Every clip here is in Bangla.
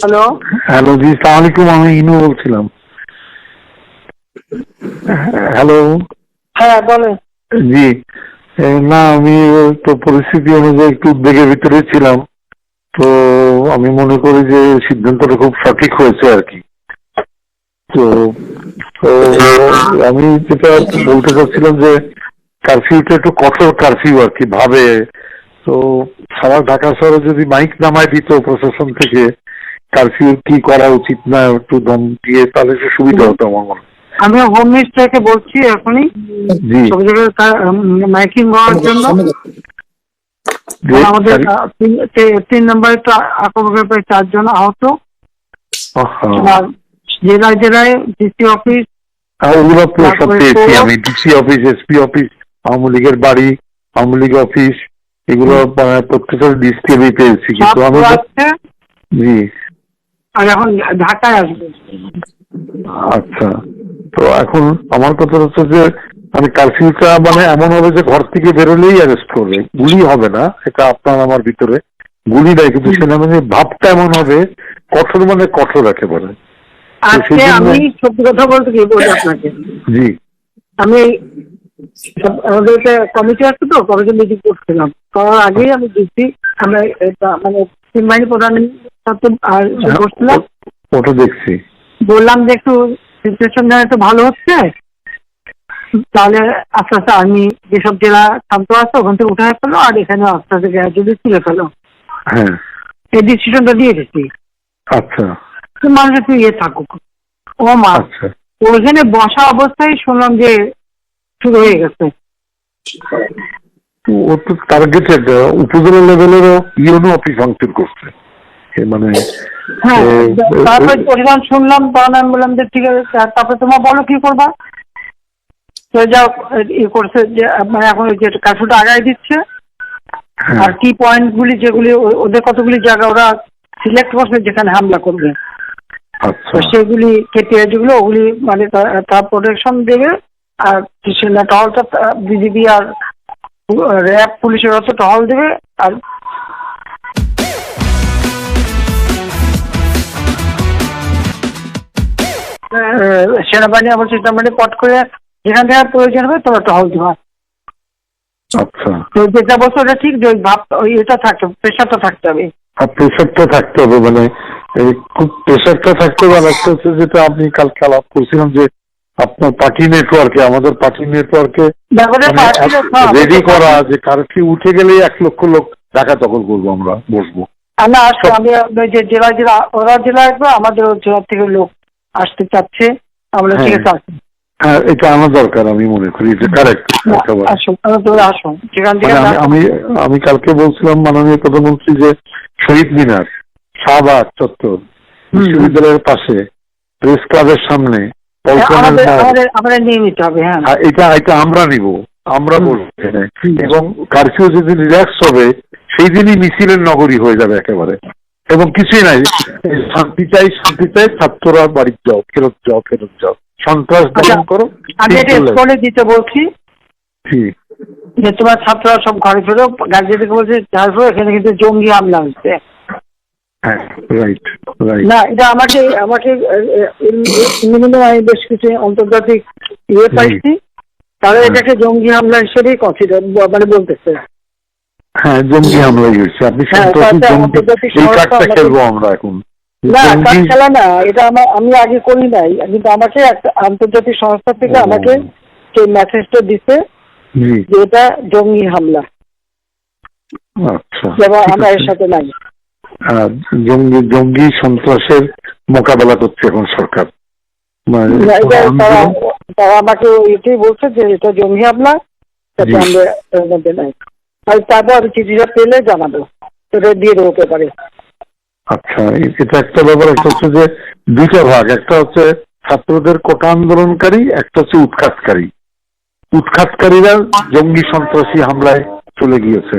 হ্যালো হ্যালো জি সালাম আলাইকুম আমি ইনু বলছিলাম। হ্যালো হ্যাঁ বলেন। জি না আমি তো পরিস্থিতি অনুযায়ী একটু উদ্বেগের ভিতরে ছিলাম। তো আমি মনে করি যে সিদ্ধান্তটা খুব সঠিক হয়েছে আর কি। তো তো আমি যেটা বলতে চাচ্ছিলাম যে কারফিউটা একটু কঠোর কারফিউ আর কি ভাবে তো সারা ঢাকা শহরে যদি মাইক নামায় দিত প্রশাসন থেকে কারফিউ কি করা উচিত না একটু দম দিয়ে তাহলে একটু সুবিধা হতো আমার মনে আমি হোম মিনিস্টারকে বলছি এখনই। জি। সব জায়গায় মাইকিং হওয়ার জন্য। আমাদের তিন- নম্বরে তো আক্রমণের প্রায় চারজন আহত। জেলায় জেলায় ডিসি অফিস। আর ওগুলো সব পেয়েছি আমি। DC office SP office Awami লীগের বাড়ি আওয়ামী লীগ অফিস এগুলো প্রত্যেকটা আমি পেয়েছি কিন্তু আমি জি। আর এখন ঢাকায় আসবে। আচ্ছা। তো এখন আমার কথা হচ্ছে যে মানে কারফিউটা মানে এমন হবে যে ঘর থেকে বেরোলেই অ্যারেস্ট করবে। গুলি হবে না এটা আপনার আমার ভিতরে গুলি নাই কিন্তু সেটা মানে ভাবটা এমন হবে কঠোর মানে কঠোর একেবারে। আজকে আমি সত্যি কথা বলতে কি বলি আপনাকে? জি। আমি আমাদের একটা কমিটি আছে তো কমিটি মিটিং করছিলাম। করার আগেই আমি ডিসি আমরা মানে তিন বাহিনী প্রধান সাথে বসছিলাম ওটা দেখছি। বললাম যে একটু সিচুয়েশন একটু ভালো হচ্ছে তাহলে আস্তে আস্তে আর্মি যেসব জেলা শান্ত আছে ওখান থেকে উঠে ফেলো আর এখানে আস্তে আস্তে গ্র্যাজুয়ালি তুলে ফেলো। হ্যাঁ। এই ডিসিশনটা দিয়ে দিচ্ছি। আচ্ছা। মানুষ একটু ইয়ে থাকুক। ও মা আচ্ছা। ওইখানে বসা অবস্থায় শুনলাম যে শুরু হয়ে গেছে। ও তো টার্গেটেড উপজেলা লেভেলেরও ইউনো অফিস ভাঙচুর করছে। মানে হ্যাঁ তারপরে পরিমাণ শুনলাম তখন আমি বললাম যে ঠিক আছে তারপরে তোমার বলো কি করবা? তো যাও ইয়ে করছে যে মানে এখন ওই যে কাজটা আগায় দিচ্ছে। হ্যাঁ, আর কি পয়েন্ট গুলি যেগুলি ওদের কতগুলি জায়গা ওরা সিলেক্ট করছে যেখানে হামলা করবে। আচ্ছা। তো সেগুলি কেটিআই যেগুলো ওগুলি মানে তার প্রোটেকশন দেবে। আর সেনা টহলটা বিজিবি আর র্যাব পুলিশের হচ্ছে টহল দেবে আর সেনাবাহিনী আবার সেনাবাহিনী পট করে যেখান থেকে প্রয়োজন হবে তোমরা টহল দেওয়া আচ্ছা। তো যেটা বলছো ওটা ঠিক যে ওই ভাব ওই এটা থাকতে প্রেশারটা থাকতে হবে। আর প্রেশারটা থাকতে হবে মানে খুব প্রেশারটা থাকতে হবে আর একটা হচ্ছে যেটা আপনি কালকে আলাপ করছিলাম যে আপনার পার্টি নেটওয়ার্কে আমাদের পার্টি নেটওয়ার্কে রেডি করা যে কারফিউ উঠে গেলেই এক লক্ষ লোক ঢাকা দখল করব আমরা বসবো। না আসো আমি যে জেলা জেলা ওরা জেলা আসবে আমাদের জেলা থেকে লোক আসতে চাচ্ছে আমরা ঠিক আছে আসুন হ্যাঁ এটা আমার দরকার আমি মনে করি এটা কারেক্ট আসুন মানে আমি আমি আমি কালকে বলছিলাম মাননীয় প্রধানমন্ত্রী যে শহীদ মিনার শাহবাগ চত্বর বিশ্ববিদ্যালয়ের পাশে প্রেস ক্লাবের সামনে হবে হ্যাঁ। হ্যাঁ, এটা এটা আমরা নিব আমরা বলব। এবং কারফিউ যেদিন রিল্যাক্স হবে সেই দিনই মিছিলের নগরী হয়ে যাবে একেবারে। এবং কিছুই নাই। শান্তি চাই শান্তি চাই ছাত্ররা বাড়ি যাও ফেরত যাও ফেরত যাও। সন্ত্রাস দমন করো আমি এটা স্কুলে দিতে বলছি। যে তোমার ছাত্ররা সব ঘরে ফেরো গার্জিয়ানকে বলছে এখানে কিন্তু জঙ্গি হামলা হচ্ছে। হ্যাঁ রাইট রাইট না এটা আমাকে আমি বেশ কিছু আন্তর্জাতিক ইয়ে পাইছি। তারা। এটাকে জঙ্গি হামলা হিসেবেই কনসিডার মানে বলতেছে। হ্যাঁ জঙ্গি হয়েছে। আপনি হ্যাঁ, খেলব আমরা এখন। না কাজ খেলা না এটা আমার আমি আগে করি নাই কিন্তু আমাকে একটা আন্তর্জাতিক সংস্থা থেকে আমাকে সেই মেসেজটা দিছে যে এটা জঙ্গি হামলা। আচ্ছা আমরা এর সাথে নাই। জঙ্গি জঙ্গি সন্ত্রাসের মোকাবেলা করছে এখন সরকার। মানে তারা আমাকে এটাই বলছে যে এটা জঙ্গি হামলা তাতে আমরা এর মধ্যে নাই। আর তারপর চিঠিটা পেলে জানাব। সেটা দিয়ে দেবো পেপারে। আচ্ছা এটা একটা ব্যাপার একটা হচ্ছে যে দুইটা ভাগ। একটা হচ্ছে ছাত্রদের কোটা আন্দোলনকারী একটা হচ্ছে উৎখাতকারী। উৎখাতকারীরা জঙ্গি সন্ত্রাসী হামলায় চলে গিয়েছে।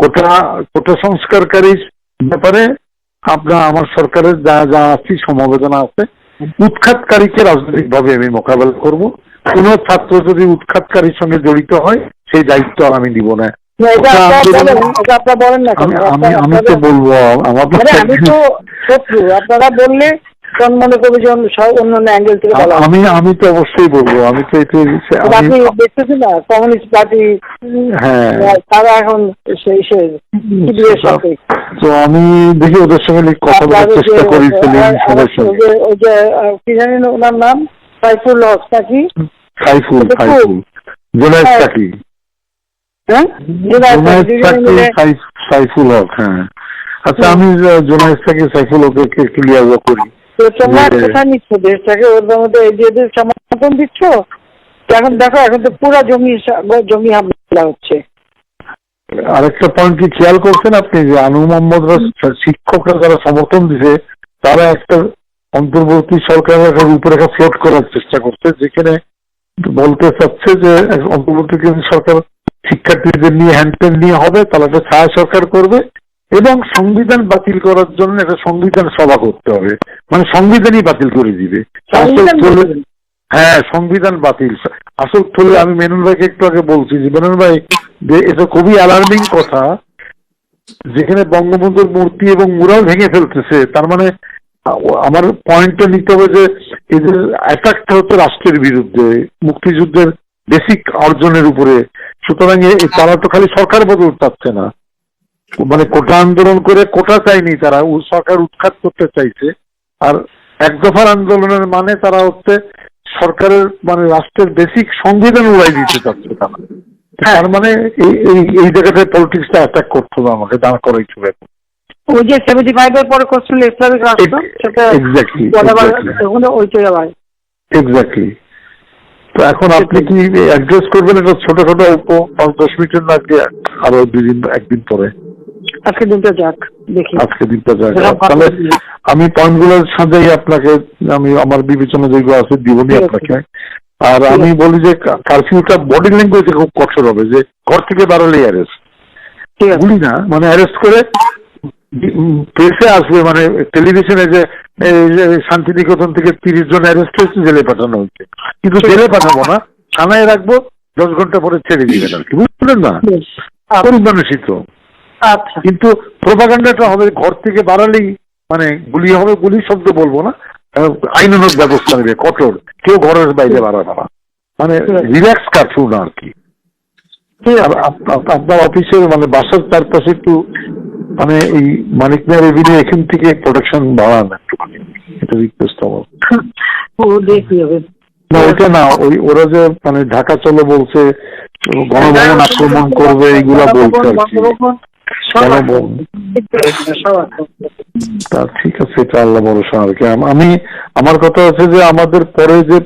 কোটা কোটা সংস্কারকারীর ব্যাপারে আপনার আমার সরকারের যা যা আছে সমবেদনা আছে উৎখাতকারীকে রাজনৈতিকভাবে আমি মোকাবেলা করব। কোন ছাত্র যদি উৎখাতকারীর সঙ্গে জড়িত হয় সেই দায়িত্ব আর আমি দিব না। আমি আমি তো বলব আমার আমি তো আপনারা বললে তখন মনে করবে যে অন্য- অন্য অ্যাঙ্গেল থেকে আমি আমি তো অবশ্যই বলব আমি তো আপনি আমি দেখতেছেন না? কমিউনিস্ট পার্টি হ্যাঁ। তারা এখন সেই সে শিবিরের সাথে তো আমি দেখি ওদের সঙ্গে কথা বলার চেষ্টা করি সবার ওই সঙ্গে যে- ওই যে আহ, কি জানেন ওনার নাম? সাইফুল হক নাকি? সাইফুল সাইফুল। জোনায়েদ হ্যাঁ। সাকি হ্যাঁ? জোনায়েদ সাকি সাইফুল হক হ্যাঁ। আচ্ছা আমি জোনায়েদ সাকি সাইফুল হককে ক্লিয়ার করি। তো তোমরা কোথায় নিচ্ছ দেশটাকে ওর মধ্যে এদের সমর্থন দিচ্ছ? এখন দেখো এখন তো পুরা জমি জমি হামলা হচ্ছে। আরেকটা পয়েন্ট কি খেয়াল করছেন আপনি যে আনু মোহাম্মদরা শিক্ষকরা যারা সমর্থন দিছে তারা একটা অন্তর্বর্তী সরকারের একটা রূপরেখা ফ্লোট করার চেষ্টা করছে যেখানে বলতে চাচ্ছে যে এক অন্তর্বর্তীকালীন সরকার শিক্ষার্থীদের নিয়ে হ্যান্ডপেন নিয়ে হবে তাহলে একটা ছায়া সরকার করবে। এবং সংবিধান বাতিল করার জন্য একটা সংবিধান সভা করতে হবে। মানে সংবিধানই বাতিল করে দিবে? হ্যাঁ সংবিধান বাতিল। আসল থলে আমি মেনুন ভাইকে একটু আগে বলছি যে মেনুন ভাই যে এটা খুবই অ্যালার্মিং কথা যেখানে বঙ্গবন্ধুর মূর্তি এবং মুরাল ভেঙে ফেলতেছে তার মানে আমার পয়েন্টটা নিতে হবে যে এদের অ্যাটাকটা হচ্ছে রাষ্ট্রের বিরুদ্ধে মুক্তিযুদ্ধের বেসিক অর্জনের উপরে। সুতরাং তারা তো খালি সরকার বদল চাচ্ছে না। মানে কোটা আন্দোলন করে কোটা চায়নি তারা সরকার উৎখাত করতে চাইছে। আর এক দফার আন্দোলনের মানে তারা হচ্ছে সরকারের মানে রাষ্ট্রের বেসিক সংবিধান উড়াই দিতে চাচ্ছে তারা। তার মানে এই এই- জায়গাটায় পলিটিক্সটা অ্যাটাক করতে হবে আমাকে দাঁড় করাইতে হবে। ওই যে সেভেন্টি ফাইভ এর পরে করছিল ইসলামিক রাষ্ট্র সেটা এক্স্যাক্টলি আবার এক্স্যাক্টলি তো এখন আপনি কি অ্যাড্রেস করবেন? এটা ছোটখাটো অল্প পাঁচ দশ মিনিটের না আগে আরও দুই দিন একদিন পরে। আজকে দিনটা যাক দেখি। আজকে দিনটা যাক। তাহলে আমি পয়েন্টগুলো সাজাই আপনাকে আমি আমার বিবেচনা যেগুলো আছে দিবনি আপনাকে। আর আমি বলি যে কারফিউটা বডি ল্যাঙ্গুয়েজে খুব কঠোর হবে যে ঘর থেকে বাড়ালেই অ্যারেস্ট বলি না মানে অ্যারেস্ট করে প্রেসে আসবে মানে টেলিভিশনে যে শান্তিনিকেতন থেকে তিরিশ জন অ্যারেস্ট হয়েছে জেলে পাঠানো হচ্ছে কিন্তু জেলে পাঠাবো না থানায় রাখব দশ ঘণ্টা পরে ছেড়ে দিবেন আর কি বুঝলেন না? বেশ। আচ্ছা, কিন্তু প্রোপাগান্ডাটা হবে ঘর থেকে বাড়ালেই মানে গুলি হবে গুলি শব্দ বলব না আইনানুগ ব্যবস্থা নেবে কঠোর। কেউ ঘরের বাইরে বাড়াবে না। মানে রিল্যাক্স কারফিউ না আর কি। আপনার অফিসের মানে বাসার চারপাশে একটু মানে এই মানিক মেয়ার এভিনিউ এখান থেকে প্রোটেকশন বাড়ান একটুখানি। এটা রিকোয়েস্ট আমার। না ওইটা না ওই ওরা যে মানে ঢাকা চলে বলছে গণভবন আক্রমণ করবে এইগুলা বলছে আর কি। তা ঠিক আছে এটা আল্লাহ ভরসা আর কি আমি আমার কথা হচ্ছে যে আমাদের পরে যে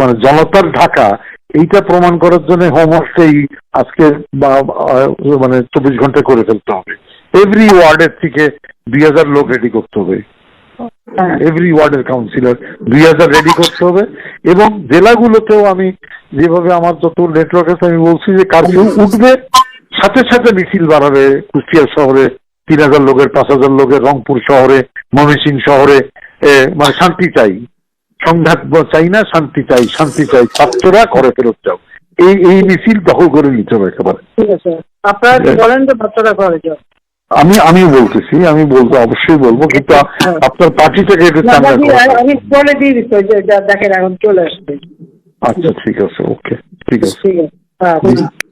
মানে জনতার ঢাকা এইটা প্রমাণ করার জন্য হোমওয়ার্কটাই আজকে বা মানে চব্বিশ ঘণ্টা করে ফেলতে হবে। এভরি ওয়ার্ডের থেকে দুই হাজার লোক রেডি করতে হবে। এভরি ওয়ার্ডের কাউন্সিলর দুই হাজার রেডি করতে হবে। এবং জেলাগুলোতেও আমি যেভাবে আমার যত নেটওয়ার্ক আছে আমি বলছি যে কার্ফিউ উঠবে সাথে সাথে মিছিল বাড়াবে কুষ্টিয়া শহরে তিন হাজার লোকের পাঁচ হাজার লোকের রংপুর শহরে ময়মনসিংহ শহরে মানে শান্তি চাই। সংঘাত চাই না শান্তি চাই শান্তি চাই। ছাত্ররা ঘরে ফেরত যাও। এই এই মিছিল দখল করে নিতে হবে একেবারে। আপনারা কি বলেন যে বাচ্চারা ঘরে যাও? আমি আমি বলতেছি আমি বলতে অবশ্যই বলব কিন্তু হ্যাঁ। আপনার পার্টি থেকে আমি বলে দিয়ে দিচ্ছি যে দেখেন এখন চলে আসবে। আচ্ছা ঠিক আছে ওকে ঠিক আছে। ঠিক আছে। হ্যাঁ ঠিক আছে।